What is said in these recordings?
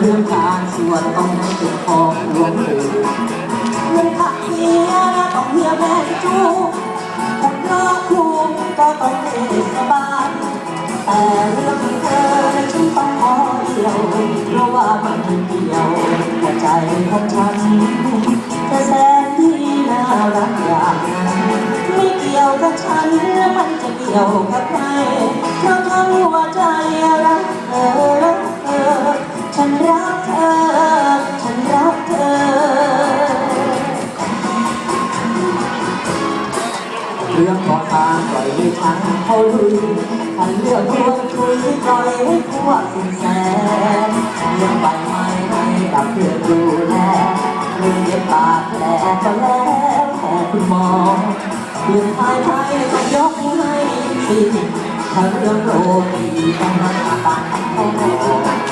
เรื่องการสวดต้องให้เป็นของหลวงปู่เรื่องขักเมียต้องเมียแม่จูคุณน้องครูก็ต้องเทศบาลแต่เรื่องเธอฉันต้องขอเดียวเพราะว่ามันเกี่ยวกับใจของฉันจะแสนที่น่ารักอย่างนั้นไม่เกี่ยวกับฉันมันจะเกี่ยวกับใครเพราะทั้งหัวใจรักเธอรักเธอ ฉันรักเธอ ฉันรักเธอ เรื่องก่อสร้างปล่อยให้ฉันเขาลุยฉันเลือกทวนคุยปล่อยให้ทั่วสิ้นแสนเรื่องใบไม้ให้กับเพื่อนดูแลเรื่องเย็บบาดแผลก็แล้วแต่คุณมองเรื่องภายไทยต้องยกให้สิถ้าเรื่องโรตีต้องมาตามเขา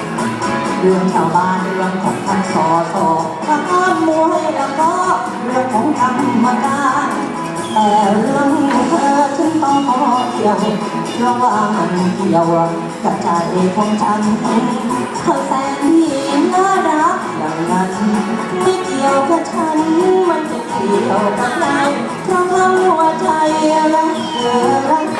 เรื่องชาวบ้านเรื่องของท่านสอสอทหารมวยแล้วก็เรื่องของกรรมการแต่เรื่องเธอฉันต้องขอเกี่ยวเพราะว่ามันเกี่ยวกับใจของฉันเธอแสนที่น่ารักอย่างนั้นไม่เกี่ยวกับฉันมันจะเกี่ยวกับใครเพราะทั้งหัวใจรักเธอรัก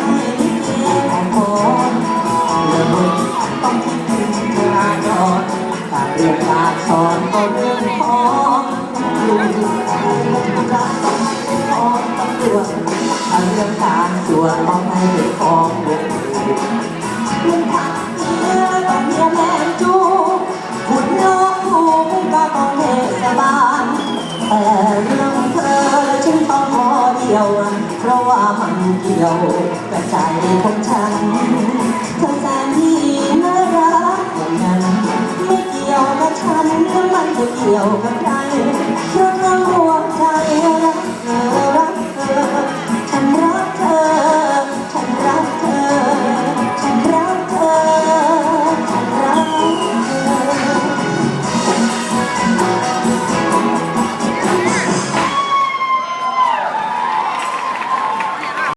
เรียนการสอนก็เรื่องของลูกผู้มุกรักต้องให้ของตำรวจเรื่องการสวดต้องให้เป็นของลวงปู่เรื่องทางเมียต้องเมียแม่จูคุณน้องผู้ก็ต้องเทศบาลแต่เรื่องเธอฉันต้องขอเดียว เพราะว่ามันเกี่ยวกับใจของฉัน 所有歌